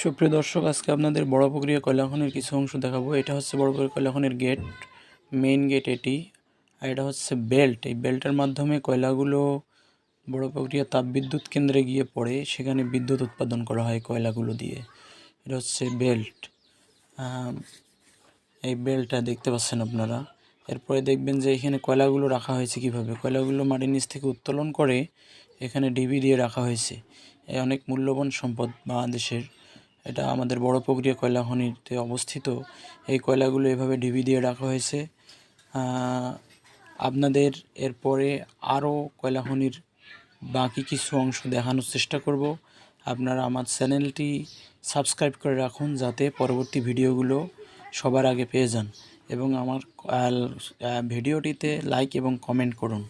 সুপ্রিয় দর্শক, আজকে আপনাদের বড় পুকুরিয়া কয়লাখনির কিছু অংশ দেখাবো। এটা হচ্ছে বড় পুকুরিয়া কয়লাখনির গেট মেইন গেট এটি, আর এটা হচ্ছে বেল্ট এই বেল্টের মাধ্যমে কয়লাগুলো বড় পুকুরিয়া তাপবিদ্যুৎ কেন্দ্রে গিয়ে পড়ে, সেখানে বিদ্যুৎ উৎপাদন করা হয় কয়লাগুলো দিয়ে। এটা হচ্ছে বেল্ট এই বেল্টটা দেখতে পাচ্ছেন আপনারা। এরপরে দেখবেন যে এখানে কয়লাগুলো রাখা হয়েছে কীভাবে? কয়লাগুলো মাটির নিচ থেকে উত্তোলন করে এখানে ডিবি দিয়ে রাখা হয়েছে। এ অনেক মূল্যবান সম্পদ বাংলাদেশের এটা আমাদের বড় প্রক্রিয়া কয়লা খনিতে অবস্থিত। এই কয়লাগুলো এভাবে ডিবি দিয়ে রাখা হয়েছে। আপনাদের এরপরে আরও কয়লা খনির বাকি কিছু অংশ দেখানোর চেষ্টা করব। আপনারা আমার চ্যানেলটি সাবস্ক্রাইব করে রাখুন যাতে পরবর্তী ভিডিওগুলো সবার আগে পেয়ে যান এবং আমার ভিডিওটিতে লাইক এবং কমেন্ট করুন।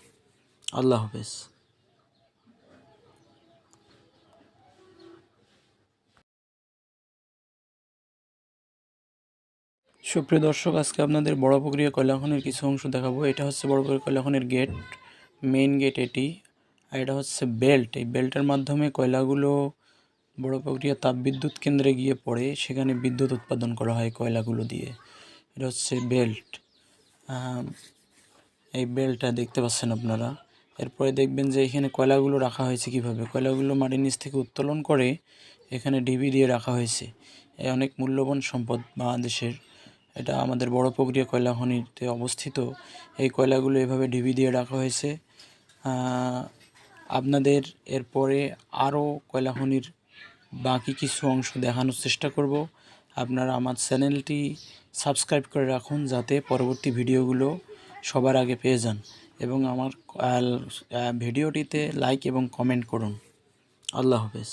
আল্লাহ হাফেজ। সুপ্রিয় দর্শক, আজকে আপনাদের বড় পুকুরিয়া কয়লাখনির কিছু অংশ দেখাবো। এটা হচ্ছে বড় পুকুরিয়া কয়লাখনির গেট মেইন গেট এটি, আর এটা হচ্ছে বেল্ট এই বেল্টের মাধ্যমে কয়লাগুলো বড় পুকুরিয়া তাপবিদ্যুৎ কেন্দ্রে গিয়ে পড়ে, সেখানে বিদ্যুৎ উৎপাদন করা হয় কয়লাগুলো দিয়ে। এটা হচ্ছে বেল্ট এই বেল্টটা দেখতে পাচ্ছেন আপনারা। এরপরে দেখবেন যে এখানে কয়লাগুলো রাখা হয়েছে কীভাবে? কয়লাগুলো মাটির নিচ থেকে উত্তোলন করে এখানে ডিবি দিয়ে রাখা হয়েছে। এ অনেক মূল্যবান সম্পদ বাংলাদেশের এটা আমাদের বড় প্রক্রিয়া কয়লা খনিতে অবস্থিত। এই কয়লাগুলো এভাবে ডিবি দিয়ে রাখা হয়েছে। আপনাদের এরপরে আরও কয়লা খনির বাকি কিছু অংশ দেখানোর চেষ্টা করব। আপনারা আমার চ্যানেলটি সাবস্ক্রাইব করে রাখুন যাতে পরবর্তী ভিডিওগুলো সবার আগে পেয়ে যান এবং আমার ভিডিওটিতে লাইক এবং কমেন্ট করুন। আল্লাহ হাফেজ।